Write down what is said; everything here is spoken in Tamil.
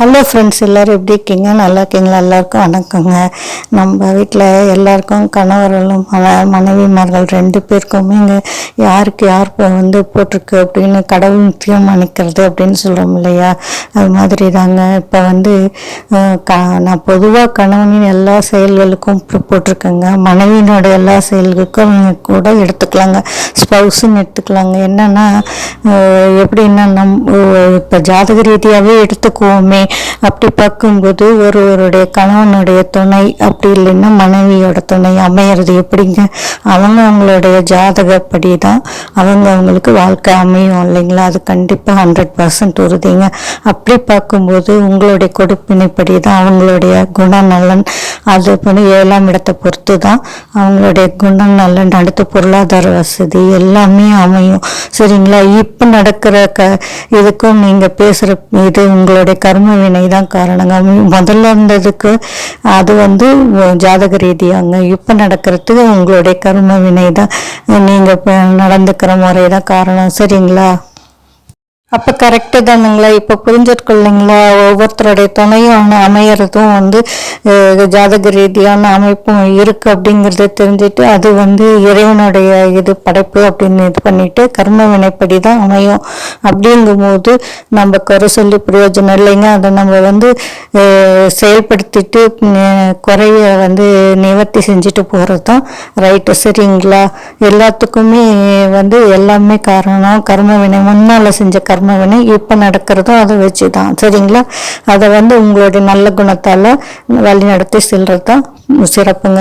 ஹலோ ஃப்ரெண்ட்ஸ் எல்லோரும் எப்படி இருக்கீங்க? நல்லா இருக்கீங்களா? எல்லாருக்கும் வணக்கங்க. நம்ம வீட்டில் எல்லாருக்கும் கணவர்களும் மன மனைவிமார்கள் ரெண்டு பேருக்குமே இங்கே யாருக்கு யார் வந்து போட்டிருக்கு அப்படின்னு கடவுள் முக்கியம் நினைக்கிறது அப்படின்னு சொல்கிறோம் இல்லையா? அது மாதிரி தாங்க இப்போ வந்து க நான் பொதுவாக கணவனின் எல்லா செயல்களுக்கும் போட்டிருக்கேங்க. மனைவியினோட எல்லா செயல்களுக்கும் கூட எடுத்துக்கலாங்க. ஸ்பௌஸுன்னு எடுத்துக்கலாங்க. என்னென்னா எப்படின்னா நம் இப்போ ஜாதக ரீதியாகவே எடுத்துக்குவோமே. அப்படி பார்க்கும்போது ஒருவருடைய கணவனுடைய துணை அப்படி இல்லைன்னா மனைவியோட துணை அமையிறது எப்படிங்க? அவங்க அவங்களுடைய ஜாதகப்படி தான் அவங்க அவங்களுக்கு வாழ்க்கை அமையும் இல்லைங்களா? அது கண்டிப்பாக ஹண்ட்ரட் பர்சன்ட் உறுதிங்க. அப்படி பார்க்கும்போது உங்களுடைய கொடுப்பினைப்படி தான் அவங்களுடைய குணநலன் அது பண்ணி ஏழாம் இடத்தை பொறுத்து தான் அவங்களுடைய குணநலன் அடுத்த பொருளாதார வசதி எல்லாமே அமையும். சரிங்களா? இப்போ நடக்கிற க இதுக்கும் நீங்கள் பேசுகிற இது உங்களுடைய கர்ம வினை தான் காரணங்க. முதல்ல இருந்ததுக்கு அது வந்து ஜாதக ரீதியாங்க. இப்போ நடக்கிறதுக்கு உங்களுடைய கர்ம வினை தான் நீங்கள் நடந்துக்கிற முறை தான் காரணம். சரிங்களா? அப்போ கரெக்டு தானுங்களா இப்போ புரிஞ்சிருக்குல்லைங்களா ஒவ்வொருத்தருடைய துணையும் அமையறதும் வந்து ஜாதக ரீதியான அமைப்பும் இருக்கு அப்படிங்கிறத தெரிஞ்சுட்டு அது வந்து இறைவனுடைய இது படைப்பு அப்படின்னு இது பண்ணிட்டு கர்ம வினைப்படி தான் அமையும். அப்படிங்கும்போது நம்ம குறை சொல்லி பிரயோஜனம் இல்லைங்க. அதை நம்ம வந்து செயல்படுத்திட்டு குறைய வந்து நிவர்த்தி செஞ்சுட்டு போகிறது தான் ரைட்டு சரிங்களா? எல்லாத்துக்குமே வந்து எல்லாமே காரணம். கர்ம வினை முன்னால் செஞ்ச கர்ம வினை இப்போ நடக்கிறதும் அதை வச்சு தான் சரிங்களா? அதை வந்து உங்களுடைய நல்ல குணத்தால் வழி நடத்தி செல்றது தான் சிறப்புங்க.